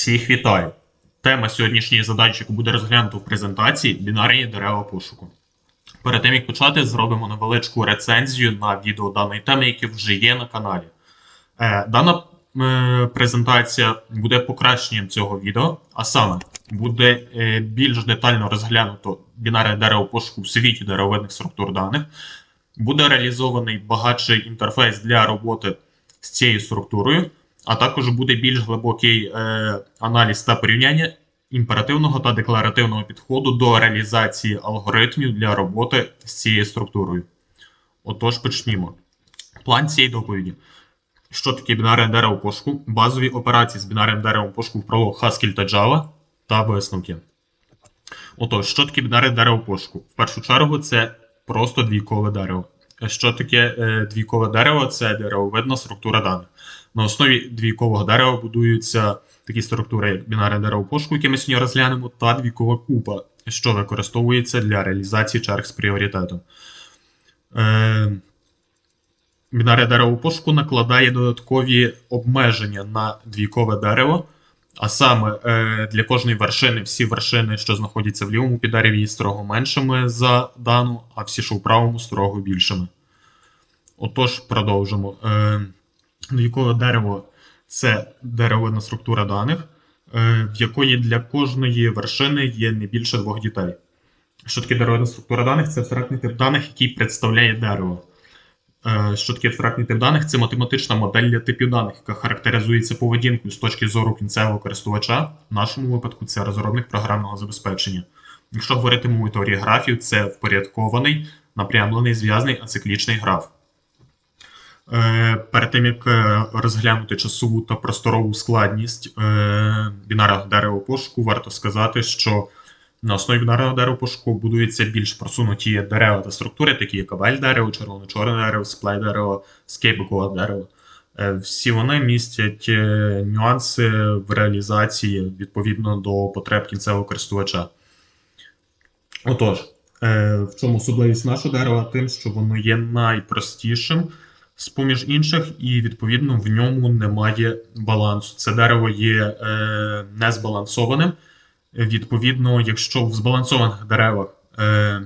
Всіх вітаю! Тема сьогоднішньої задачі, яку буде розглянуто в презентації бінарні дерева пошуку. Перед тим як почати, зробимо невеличку рецензію на відео даної теми, яке вже є на каналі. Е, дана е, презентація буде покращенням цього відео, а саме буде е, більш детально розглянуто бінарне дерево пошуку в світі деревовидних структур даних. Буде реалізований багатший інтерфейс для роботи з цією структурою, а також буде більш глибокий е, аналіз та порівняння імперативного та декларативного підходу до реалізації алгоритмів для роботи з цією структурою. Отож, почнімо. План цієї доповіді. Що таке бінарне дерево пошуку, базові операції з бінарним деревом пошуку в прологах Haskell та Java та висновки. Отож, що таке бінарне дерево пошуку? В першу чергу, це просто двійкове дерево. Що таке е, двійкове дерево? Це деревовидна структура даних. На основі двійкового дерева будуються такі структури, як бінарне дерево пошуку, яке ми сьогодні розглянемо, та двійкова купа, що використовується для реалізації черг з пріоритетом. Е, бінарне дерево пошуку накладає додаткові обмеження на двійкове дерево. А саме е, для кожної вершини всі вершини, що знаходяться в лівому піддереві, є строго меншими за дану, а всі, що в правому, строго більшими. Отож, продовжимо. Е, Двійкове дерево це деревина структура даних, е, в якої для кожної вершини є не більше двох дітей. Що таке деревина структура даних? Це абстрактний тип даних, який представляє дерево. Е, Що таке абстрактний тип даних? Це математична модель для типів даних, яка характеризується поведінкою з точки зору кінцевого користувача. В нашому випадку це розробник програмного забезпечення. Якщо говорити мовою теорії графів, це впорядкований, напрямлений, зв'язаний ациклічний граф. Е, Перед тим як е, розглянути часову та просторову складність бінарного дерева пошуку, варто сказати, що на основі бінарного дерева пошуку будуються більш просунуті дерева та структури, такі як кабель дерево, червоно-чорне дерево, сплай дерево, скейпикове дерево. Всі вони містять е, нюанси в реалізації відповідно до потреб кінцевого користувача. Отож, е, в чому особливість нашого дерева? Тим, що воно є найпростішим з поміж інших, і відповідно в ньому немає балансу. Це дерево є е, незбалансованим. Відповідно, якщо в збалансованих деревах е,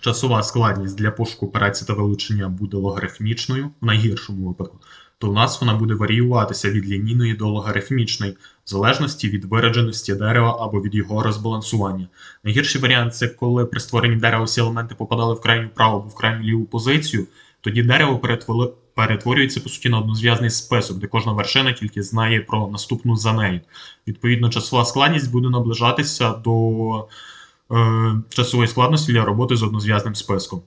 часова складність для пошуку операцій та вилучення буде логарифмічною, в найгіршому випадку, то у нас вона буде варіюватися від лінійної до логарифмічної, в залежності від вираженості дерева або від його розбалансування. Найгірший варіант це коли при створенні дерева всі елементи попадали в крайню праву або в крайню ліву позицію, тоді дерево перетволи- перетворюється по суті на однозв'язний список, де кожна вершина тільки знає про наступну за нею. Відповідно, часова складність буде наближатися до е, часової складності для роботи з однозв'язним списком.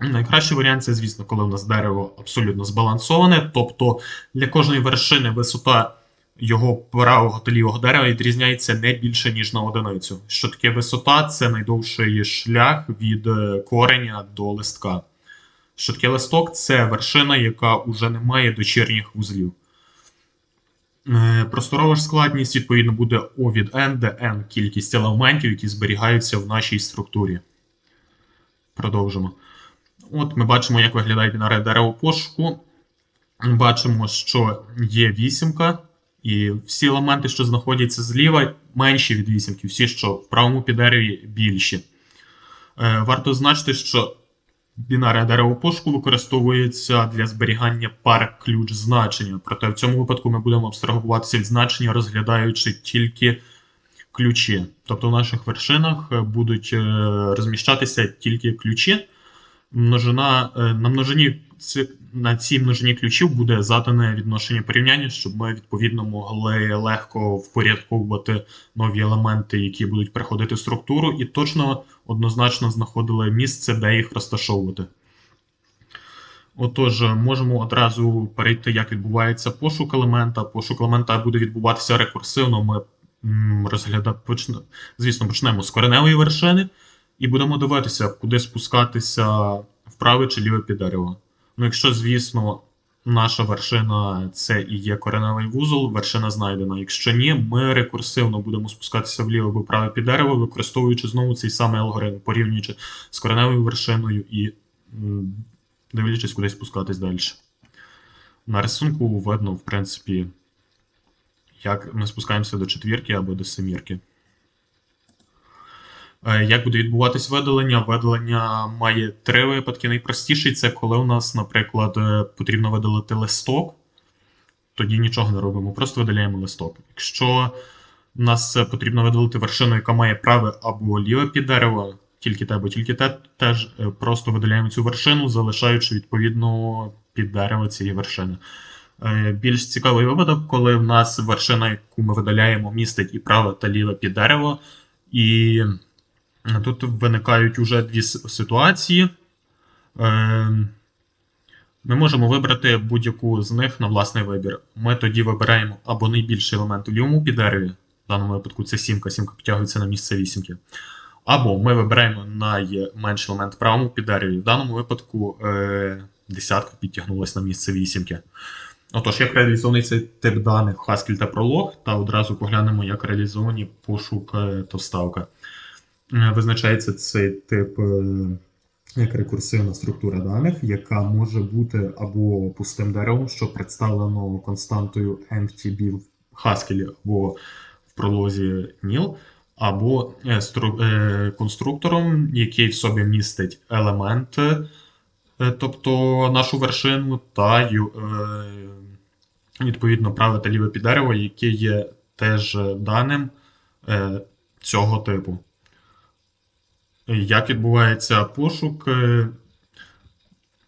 Найкращий варіант це, звісно, коли у нас дерево абсолютно збалансоване, тобто для кожної вершини висота його правого та лівого дерева відрізняється не більше, ніж на одиницю. Що таке висота? Це найдовший шлях від е, кореня до листка. Таке листок? Це вершина, яка вже не має дочірніх вузлів. Е, Просторова ж складність, відповідно, буде O від N, де N кількість елементів, які зберігаються в нашій структурі. Продовжимо. От ми бачимо, як виглядає бінарне дерево пошуку. Бачимо, що є вісімка, і всі елементи, що знаходяться зліва, менші від вісімки, всі, що в правому піддереві, більші. Е, Варто зазначити, що дерево пошуку використовується для зберігання пар ключ значення. Проте в цьому випадку ми будемо абстрагуватися від значення, розглядаючи тільки ключі. Тобто в наших вершинах е, будуть е, розміщатися тільки ключі. Множина, е, на множині на цій множині ключів буде задане відношення порівняння, щоб ми відповідно могли легко впорядковувати нові елементи, які будуть приходити в структуру, і точно однозначно знаходили місце, де їх розташовувати. Отож, можемо одразу перейти, як відбувається пошук елемента. Пошук елемента буде відбуватися рекурсивно. Ми розгляда... почне... звісно, почнемо з кореневої вершини і будемо дивитися, куди спускатися в праве чи ліве під дерево. Ну, якщо, звісно, наша вершина це і є кореневий вузол, вершина знайдена. Якщо ні, ми рекурсивно будемо спускатися вліво або праве під дерево, використовуючи знову цей самий алгоритм, порівнюючи з кореневою вершиною і дивлячись, куди спускатись далі. На рисунку видно, в принципі, як ми спускаємося до четвірки або до семірки. Е, Як буде відбуватись видалення? Видалення має три випадки. Найпростіший це коли у нас, наприклад, е, потрібно видалити листок, тоді нічого не робимо, просто видаляємо листок. Якщо у нас е, потрібно видалити вершину, яка має праве або ліве під дерево, тільки те або тільки те, теж просто видаляємо цю вершину, залишаючи відповідно під дерево цієї вершини. Більш цікавий випадок, коли в нас вершина, яку ми видаляємо, містить і праве та ліве під дерево, і Тут виникають уже дві ситуації. Е, Ми можемо вибрати будь-яку з них на власний вибір. Ми тоді вибираємо або найбільший елемент у лівому піддереві, в даному випадку це сімка, сімка підтягується на місце вісімки. Або ми вибираємо найменший елемент в правому піддереві. В даному випадку е, десятка підтягнулася на місце вісімки. Отож, як реалізований цей тип даних Haskell та Prolog, та одразу поглянемо, як реалізовані пошук е, та вставка. Е, Визначається цей тип е, як рекурсивна структура даних, яка може бути або пустим деревом, що представлено константою MTB в Haskell або в пролозі nil, або е, стру- конструктором, який в собі містить елементи, тобто нашу вершину, та відповідно праве та ліве піддерево, яке є теж даним цього типу. Як відбувається пошук? Е,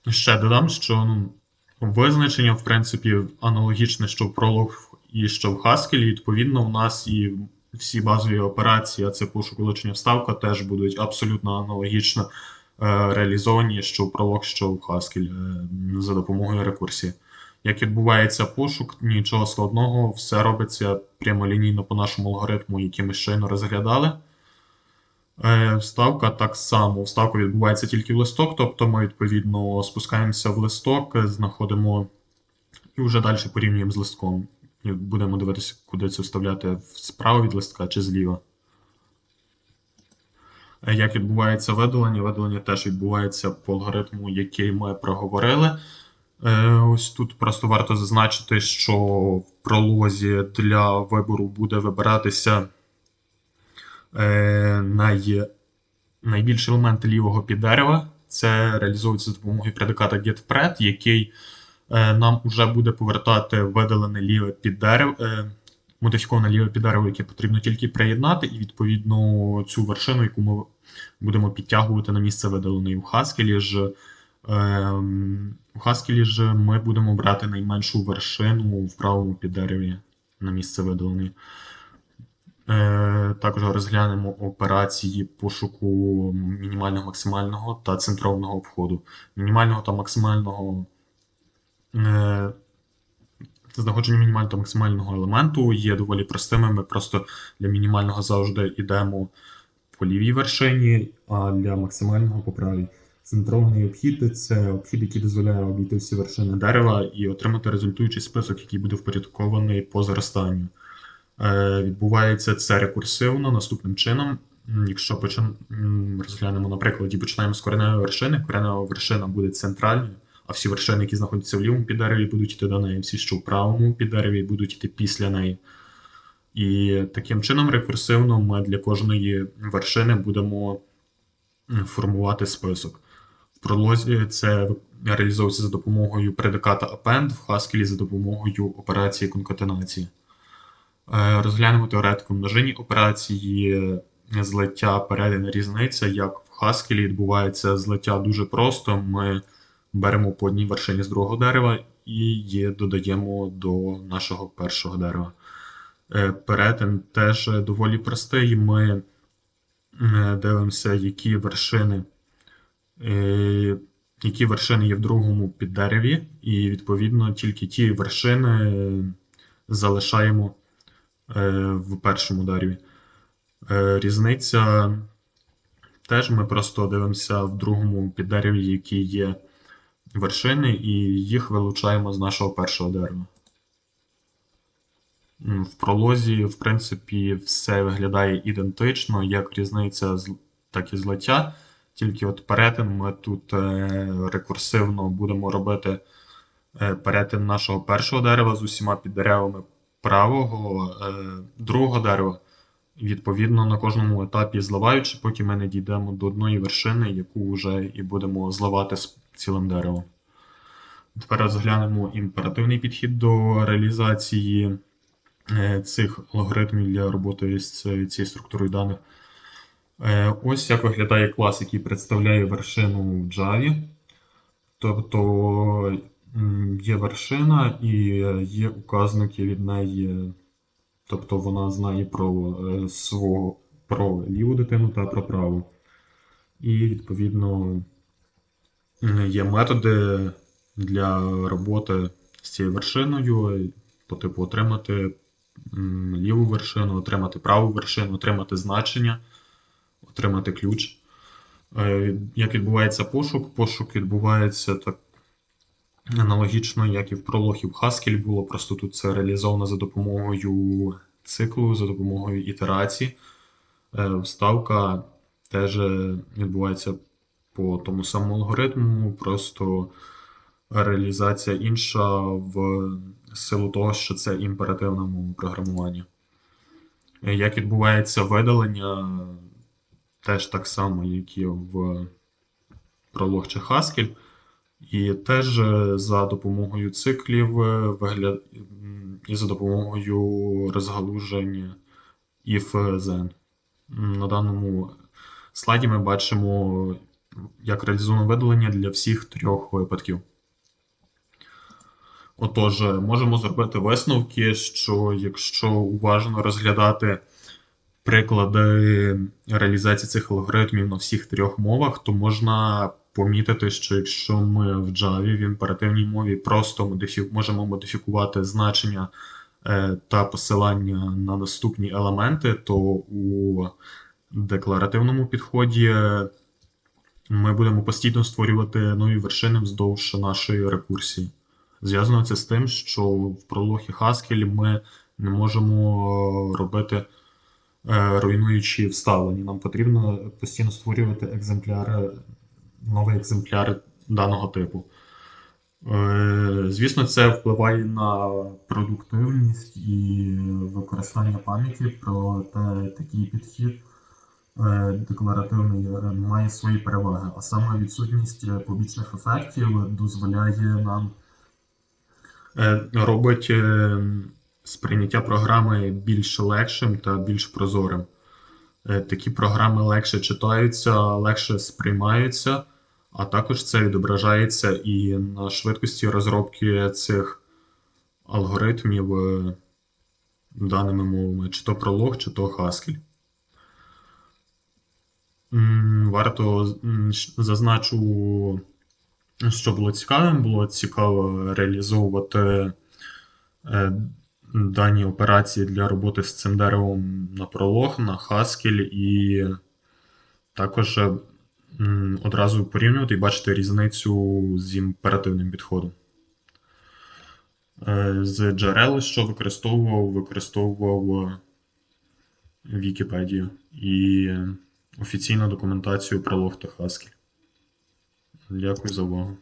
Ще додам, що ну, визначення, в принципі, аналогічне, що в Prolog і що в Haskell. Відповідно, у нас і всі базові операції, а це пошук вилучення вставка, теж будуть абсолютно аналогічно е, реалізовані, що в Prolog, що в Haskell е, за допомогою рекурсії. Як відбувається пошук, нічого складного, все робиться прямолінійно по нашому алгоритму, який ми щойно розглядали. Е, Вставка так само. Вставка відбувається тільки в листок, тобто ми відповідно спускаємося в листок, знаходимо і вже далі порівнюємо з листком. Будемо дивитися, куди це вставляти справа від листка чи зліва. Е, Як відбувається видалення? Видалення теж відбувається по алгоритму, який ми проговорили. Е, Ось тут просто варто зазначити, що в пролозі для вибору буде вибиратися е, най, найбільший елемент лівого піддерева. Це реалізовується за допомогою предиката getPred, який е, нам вже буде повертати видалене ліве піддерево, е, модифіковане ліве піддерево, яке потрібно тільки приєднати, і відповідно цю вершину, яку ми будемо підтягувати на місце видаленої в Haskell ж. е, В Haskell ж ми будемо брати найменшу вершину в правому піддереві на місце видаленої. Е, Також розглянемо операції пошуку мінімального, максимального та центрованого входу. Мінімального та максимального е, знаходження мінімального та максимального елементу є доволі простими. Ми просто для мінімального завжди йдемо по лівій вершині, а для максимального по правій. Центрований обхід це обхід, який дозволяє обійти всі вершини дерева і отримати результуючий список, який буде впорядкований по зростанню. Е, Відбувається це рекурсивно наступним чином. Якщо почин- розглянемо на прикладі, починаємо з кореневої вершини, коренева вершина буде центральною, а всі вершини, які знаходяться в лівому піддереві, будуть йти до неї, всі, що в правому піддереві, будуть йти після неї. І таким чином, рекурсивно, ми для кожної вершини будемо формувати список. В пролозі це реалізовується за допомогою предиката append, в Haskell за допомогою операції конкатенації. Е, Розглянемо теоретику множинні операції злиття передана різниця. Як в Haskell відбувається злиття дуже просто. Ми беремо по одній вершині з другого дерева і її додаємо до нашого першого дерева. Е, Перетин теж доволі простий. Ми е, дивимося, які вершини, е, які вершини є в другому піддереві, і відповідно тільки ті вершини е, залишаємо е, в першому дереві. Е, Різниця теж ми просто дивимося в другому піддереві, які є вершини, і їх вилучаємо з нашого першого дерева. В пролозі, в принципі, все виглядає ідентично, як різниця, так і злиття. Тільки от перетин ми тут е, рекурсивно будемо робити е, перетин нашого першого дерева з усіма піддеревами правого, е, другого дерева. Відповідно, на кожному етапі зливаючи, поки ми не дійдемо до одної вершини, яку вже і будемо зливати з цілим деревом. Тепер розглянемо імперативний підхід до реалізації е, цих алгоритмів для роботи з цією структурою даних. Е, Ось як виглядає клас, який представляє вершину в Java. Тобто є вершина і є указники від неї. Тобто вона знає про е, свого про ліву дитину та про праву. І відповідно є методи для роботи з цією вершиною, по типу отримати ліву вершину, отримати праву вершину, отримати значення, отримати ключ. Е, Як відбувається пошук? Пошук відбувається так аналогічно, як і в пролог і в Haskell було, просто тут це реалізовано за допомогою циклу, за допомогою ітерацій. Е, Вставка теж відбувається по тому самому алгоритму, просто реалізація інша в силу того, що це імперативна мова програмування. Е, Як відбувається видалення, теж так само, як і в пролог чи Haskell. І теж е, за допомогою циклів е, вигля... і за допомогою розгалужень if then. На даному слайді ми бачимо, як реалізовано видалення для всіх трьох випадків. Отож, е, можемо зробити висновки, що якщо уважно розглядати приклади реалізації цих алгоритмів на всіх трьох мовах, то можна помітити, що якщо ми в Java в імперативній мові просто модифі... можемо модифікувати значення е, та посилання на наступні елементи, то у декларативному підході е, ми будемо постійно створювати нові вершини вздовж нашої рекурсії. Зв'язано це з тим, що в пролог і Haskell ми не можемо робити е, руйнуючі вставлення. Нам потрібно постійно створювати екземпляри, новий екземпляр даного типу. Е, Звісно, це впливає на продуктивність і використання пам'яті, проте такий підхід е, декларативний е, має свої переваги, а саме відсутність побічних ефектів дозволяє нам робить е, сприйняття програми більш легшим та більш прозорим. Такі програми легше читаються, легше сприймаються, а також це відображається і на швидкості розробки цих алгоритмів е, даними мовами, чи то Prolog, чи то Haskell. Варто зазначу, що було цікавим. Було цікаво реалізовувати е, дані операції для роботи з цим деревом на Prolog, на Haskell і також е, одразу порівнювати і бачити різницю з імперативним підходом. Е, З джерел, що використовував, використовував е, Вікіпедію і офіційну документацію Prolog та Haskell. Дякую за увагу.